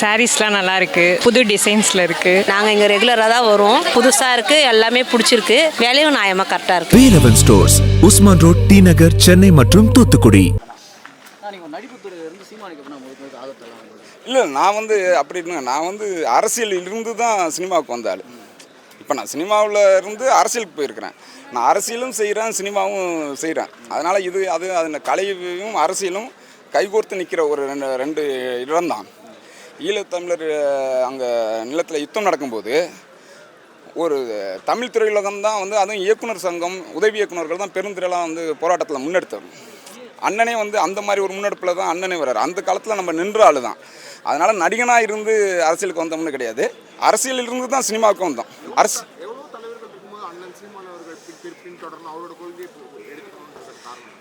சாரீஸ்லாம் நல்லா இருக்கு புது டிசைன்ஸில் இருக்கு. நாங்கள் இங்கே ரெகுலராக தான் வருவோம் புதுசாக இருக்குது எல்லாமே பிடிச்சிருக்கு. விலையும் நியாயமாக கரெக்டாக இருக்குது Velavan stores Usman road T Nagar Chennai மற்றும் தூத்துக்குடி. இல்லை நான் வந்து அப்படி இல்லைங்க. நான் வந்து அரசியலில் இருந்து தான் சினிமாவுக்கு வந்த ஆள் இப்போ நான் சினிமாவில் இருந்து அரசியலுக்கு போயிருக்கிறேன். நான் அரசியலும் செய்கிறேன் சினிமாவும் செய்கிறேன் அதனால் இது அது அது கலையும் அரசியலும் கைகோர்த்து நிற்கிற ஒரு ரெண்டு ரெண்டு இடம்தான் ஈழத்தமிழர் அங்கே நிலத்தில் யுத்தம் நடக்கும்போது ஒரு தமிழ் திரையுலகம் தான் வந்து அதுவும் இயக்குனர் சங்கம் உதவி இயக்குனர்கள் தான் பெருந்திரளாக வந்து போராட்டத்தில் முன்னெடுத்தவர். அண்ணனே வந்து அந்த மாதிரி ஒரு முன்னெடுப்பில் தான் அண்ணனே வர்றாரு. அந்த காலத்தில் நம்ம நின்ற ஆளு தான் அதனால் நடிகனாக இருந்து அரசியலுக்கு வந்தோம்னு கிடையாது. அரசியலில் இருந்து தான் சினிமாவுக்கு வந்தோம். அரசு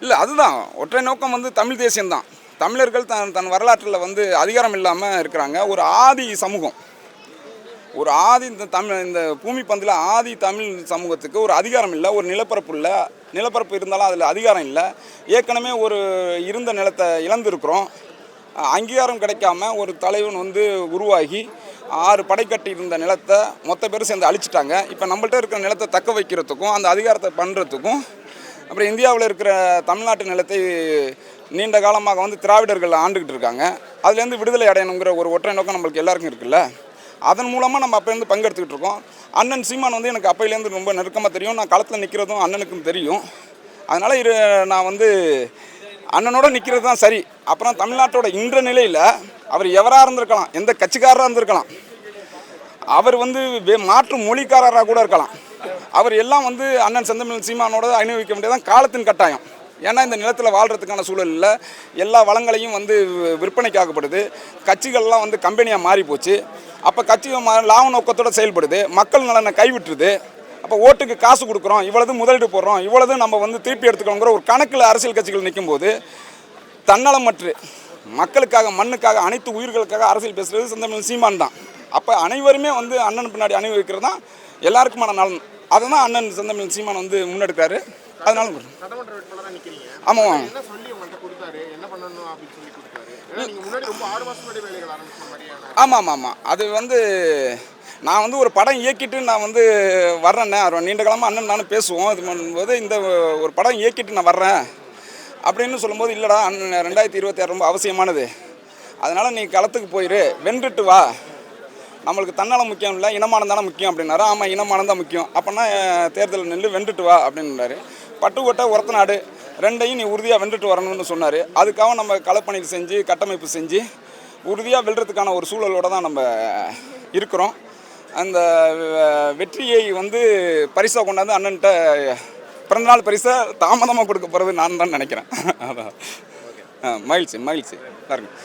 இல்லை அதுதான். ஒற்றை நோக்கம் வந்து தமிழ் தேசியம்தான். தமிழர்கள் தன் தன் வரலாற்றில் வந்து அதிகாரம் இல்லாமல் இருக்கிறாங்க. ஒரு ஆதி சமூகம். ஒரு ஆதி இந்த தமிழ் இந்த பூமி பந்தில் ஆதி தமிழ் சமூகத்துக்கு ஒரு அதிகாரம் இல்லை ஒரு நிலப்பரப்பு இல்லை. நிலப்பரப்பு இருந்தாலும் அதில் அதிகாரம் இல்லை. ஏற்கனவே ஒரு இருந்த நிலத்தை இழந்திருக்கிறோம். அங்கீகாரம் கிடைக்காம ஒரு தலைவன் வந்து உருவாகி ஆறு படை கட்டி இருந்த நிலத்தை மொத்த பேரும் சேர்ந்து அழிச்சிட்டாங்க. இப்போ நம்மள்ட்ட இருக்கிற நிலத்தை தக்க வைக்கிறதுக்கும் அந்த அதிகாரத்தை பண்ணுறதுக்கும் அப்புறம் இந்தியாவில் இருக்கிற தமிழ்நாட்டு நிலத்தை நீண்ட காலமாக வந்து திராவிடர்கள் ஆண்டுகிட்டு இருக்காங்க. அதுலேருந்து விடுதலை அடையணுங்கிற ஒரு ஒற்றை நோக்கம் நம்மளுக்கு எல்லாருக்கும் இருக்குல்ல? அதன் மூலமாக நம்ம அப்போலேருந்து பங்கெடுத்துக்கிட்டு இருக்கோம். அண்ணன் சீமான் வந்து எனக்கு அப்பையிலேருந்து ரொம்ப நெருக்கமாக தெரியும். நான் களத்தில் நிற்கிறதும் அண்ணனுக்கும் தெரியும். அதனால் இரு நான் வந்து அண்ணனோட நிற்கிறது தான் சரி. அப்புறம் தமிழ்நாட்டோட இன்ற நிலையில் அவர் எவராக இருந்திருக்கலாம் எந்த கட்சிக்காரராக இருந்திருக்கலாம் அவர் வந்து மாற்று மொழிக்காரராக கூட இருக்கலாம். அவர் எல்லாம் வந்து அண்ணன் செந்தமிழ் சீமானோட அனுபவிக்க வேண்டியதான் காலத்தின் கட்டாயம். ஏன்னா இந்த நிலத்தில் வாழ்கிறதுக்கான சூழல் இல்லை. எல்லா வளங்களையும் வந்து விற்பனைக்காகப்படுது. கட்சிகள்லாம் வந்து கம்பெனியாக மாறி போச்சு அப்போ கட்சி மா- லாப நோக்கத்தோட செயல்படுது. மக்கள் நலனை கைவிட்டுருது. அப்போ ஓட்டுக்கு காசு கொடுக்குறோம். இவ்வளவு முதலீடு போடுறோம். இவ்வளவு நம்ம வந்து திருப்பி எடுத்துக்கணுங்கிற ஒரு கணக்கில் அரசியல் கட்சிகள் நிற்கும்போது தன்னலமற்று மக்களுக்காக மண்ணுக்காக அனைத்து உயிர்களுக்காக அரசியல் பேசுகிறது செந்தமிழ் சீமான் தான். அப்போ அனைவருமே வந்து அண்ணன் பின்னாடி அணிவிக்கிறது தான் எல்லாருக்குமான நலன். அதை தான் அண்ணன் செந்தமிழ் சீமான் வந்து முன்னெடுக்கிறாரு. அதனால ஆமாம் ஆமாம் ஆமாம் ஆமாம் அது வந்து நான் வந்து ஒரு படம் இயக்கிட்டு நான் வந்து வர்றேன்னே நீண்ட காலமாக அண்ணன் நானும் பேசுவோம். இது பண்ணும்போது இந்த ஒரு படம் இயக்கிட்டு நான் வர்றேன் அப்படின்னு சொல்லும்போது இல்லைடா அண்ணன் ரெண்டாயிரத்தி இருபத்தி ஆறு ரொம்ப அவசியமானது. அதனால் நீ களத்துக்கு போயிரு. வென்றுட்டு வா. நம்மளுக்கு தன்னலம் முக்கியம் இல்லை இனமானம் தானே முக்கியம் அப்படின்னாரு. ஆமாம் இனமானம் தான் முக்கியம். அப்போனா தேர்தலில் நின்று வென்றுட்டு வா அப்படின்னாரு. பட்டுக்கோட்டை உரத்த நாடு ரெண்டையும் நீ உறுதியாக வென்றுட்டு வரணும்னு சொன்னார். அதுக்காக நம்ம களப்பணி செஞ்சு கட்டமைப்பு செஞ்சு உறுதியாக வெல்றதுக்கான ஒரு சூழலோட தான் நம்ம இருக்கிறோம். அந்த வெற்றியை வந்து பரிசாக கொண்டாந்து அண்ணன்ட்ட பிறந்தநாள் பரிசை தாமதமாக கொடுக்க போகிறது நான் தான் நினைக்கிறேன். அதான். மகிழ்ச்சி மகிழ்ச்சி. பாருங்கள்